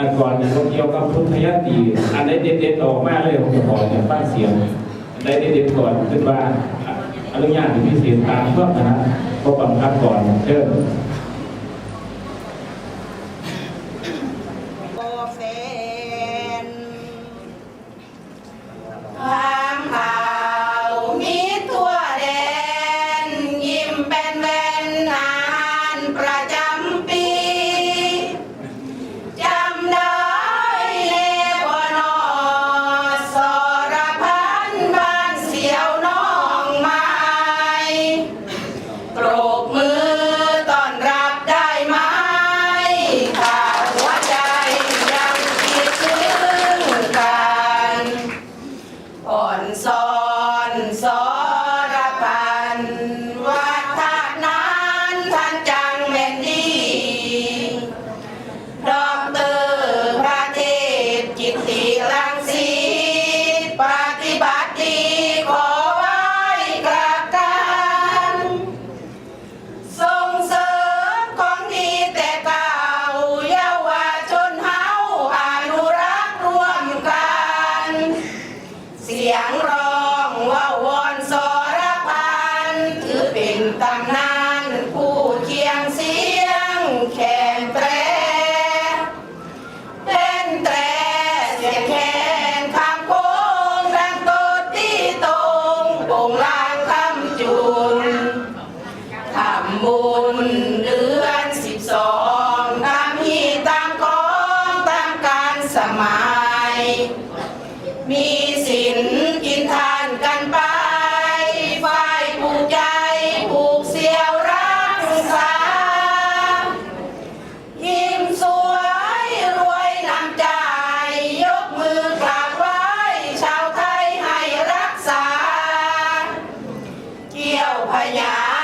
อันก่อนเนี่ยเราเกี่ยวกับพุทธยติอันไหนเด็ดๆออกมาเลยผมจะขอเนี่ยป้าเสียงอันไหนเด็ดๆก่อนขึ้นว่าอนุญาตหรือพิเศษตามเพื่อนะเพราะบังคับก่อนเชิญ มีสินกินทานกันไปไฟผูกใจผูกเสียวรักษา ยิ้มสวยรวยนำใจ ยกมือกราบไหว้ชาวไทยให้รักษา เกี่ยวพยา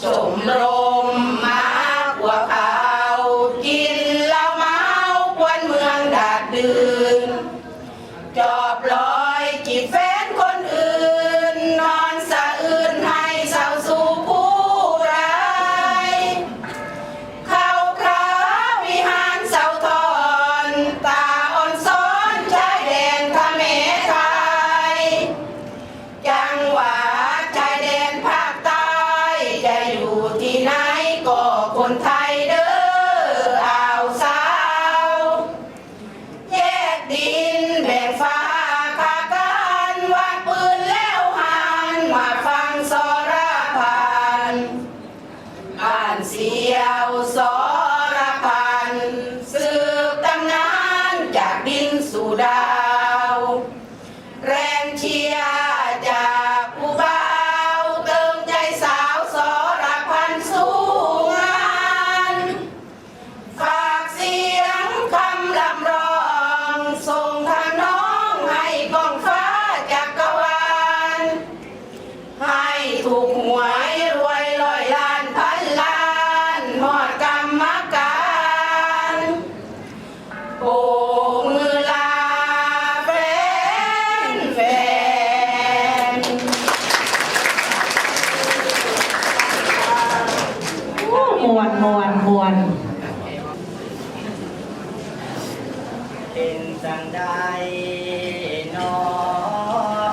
就我。 วนมวนมวนเป็นจังได้นอ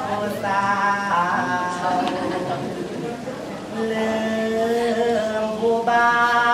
ผู้สาวเลืมผู้บ้า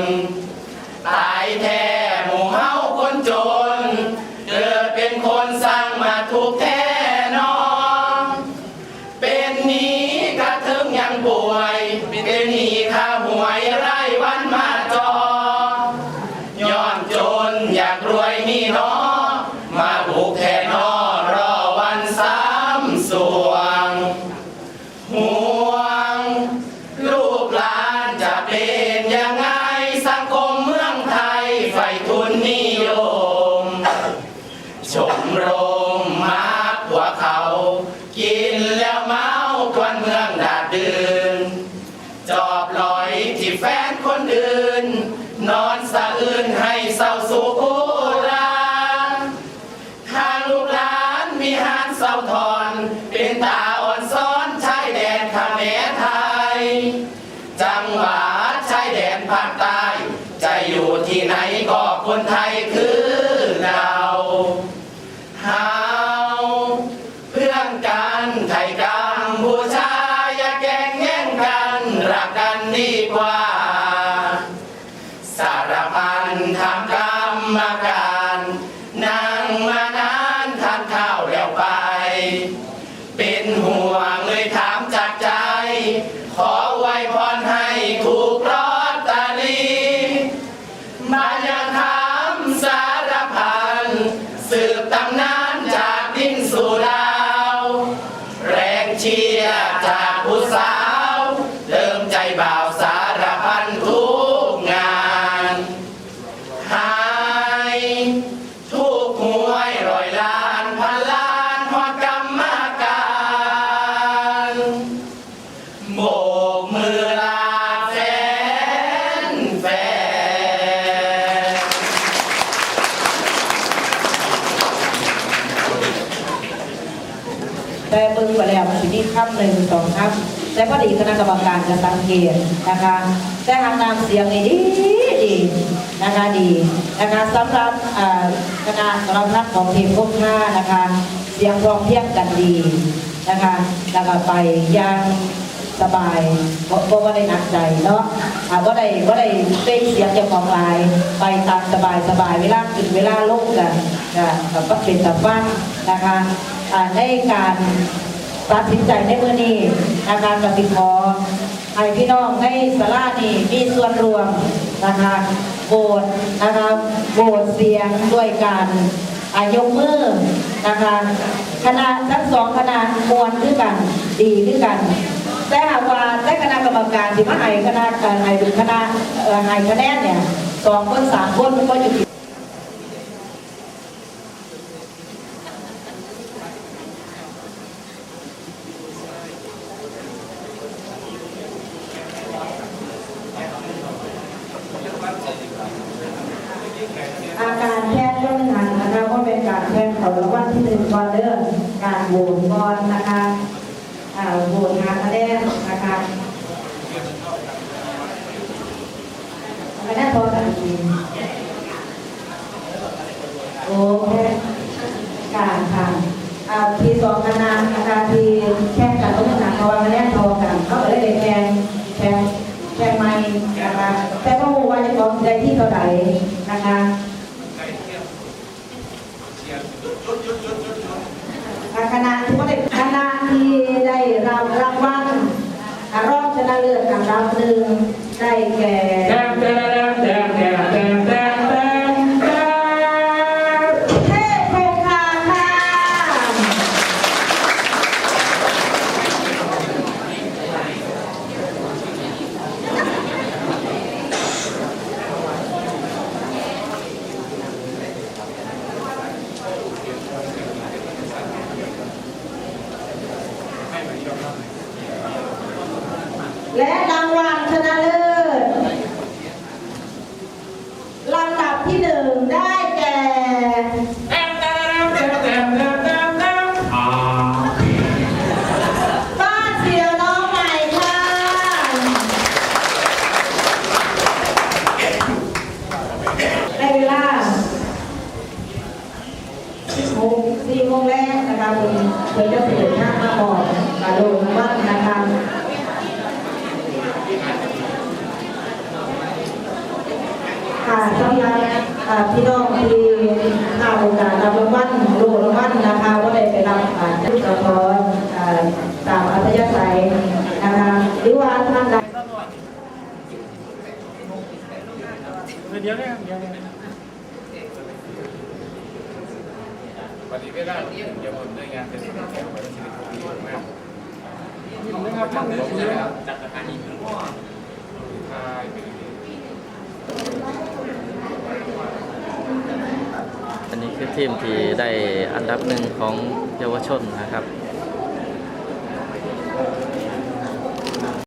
น ตายแท้หมู่เฮาคนจน เกิดเป็นคนสร้างมาทุกแท้นองเป็นนี้กระทึงยังป่วย เป็นนี้ข้าหวยไร่วันมาจอย้อนจนอยากรวยมีนอมาบุกแท้นอรอวันสามสวย จอบลอยที่แฟนคนอื่น นอนสะอื่นให้เศร้าสุขราทางลูกหลานมีหานเศร้าทอน เป็นตาอ่อนซ้อนชายแดนเขมรไทย จังหวัดชายแดนภาคใต้จะอยู่ที่ไหนก็คนไทย แต่เบิ่งไปแล้วมันสิมีคำหนึ่งสองคำแต่พอดีคณะกรรมการจะสังเกตนะคะ แต่ทางนามเสียงนี่ดีดีนะคะดีนะคะสำหรับคณะสำหรับนักของทีมพวกห้านะคะ เสียงร้องเพียงกันดีนะคะแล้วก็ไปย่างสบายเพราะว่าได้หนักใจเนาะอ่าว่าได้ว่าได้เต้นเสียงจ้าของลาย ไปตามสบายสบายเวลาขึ้นเวลาลงกันนะก็เป็นตะฟังนะคะ อ่าในการตัดสินใจในเมื่อนี้นะคะกสิขอให้พี่น้องในสลานี่มีส่วนรวมนะคะโหวตนะคะโหวตเสียงด้วยการอายกมือนะคะคณะทั้งสองคณะมวลด้วยกันดีด้วยกันแต่หากว่าได้คณะกรรมการที่มาให้คณะการให้คณะเอ่อให้คะแนนเนี่ยสองคนสามคนก็อยู่ที่ อาการแพทย์ย่อมหันนะคะก็เป็นการ แพทย์ขอรางวัลที่หนึ่งก่อนเรื่อการโหวตก่อนนะคะอ่าโหวตหาคะแนนนะคะคะแนนพอกันจริงโอ้แพทย์การค่ะอ่าทีสองคณะนะคะทีแข่งกันต้องหนักเพราะว่าคะแนนพอกันเขาก็เลยได้แข่งแข่งแข่งไม่นะคะแต่ก็รู้ว่าจะของได้ที่เท่าไหร่นะคะ คณะที่ว่าได้คณะที่ได้รับรางวัลรอบ ชนะเลิศกับรางหนึ่งได้แก่ ค่ะสำหรับอ่าพี่น้องที่เข้าโอกาสรับรางวัลโลรางวัลนะคะว่าได้ไปรับอ่านจุดสะท้อนอ่าตามอัธยาศัยนะคะหรือว่าท่านใดเดี๋ยวเนี่ยเดี๋ยวเนี่ยปฏิเวลาเดี๋ยวผมด้วยงานเป็นสิ่งที่ผมเป็นสิ่งที่ผมมากนะครับจัดสถานีถึงว่าใช่ อันนี้คือทีมที่ได้อันดับหนึ่งของเยาวชนนะครับ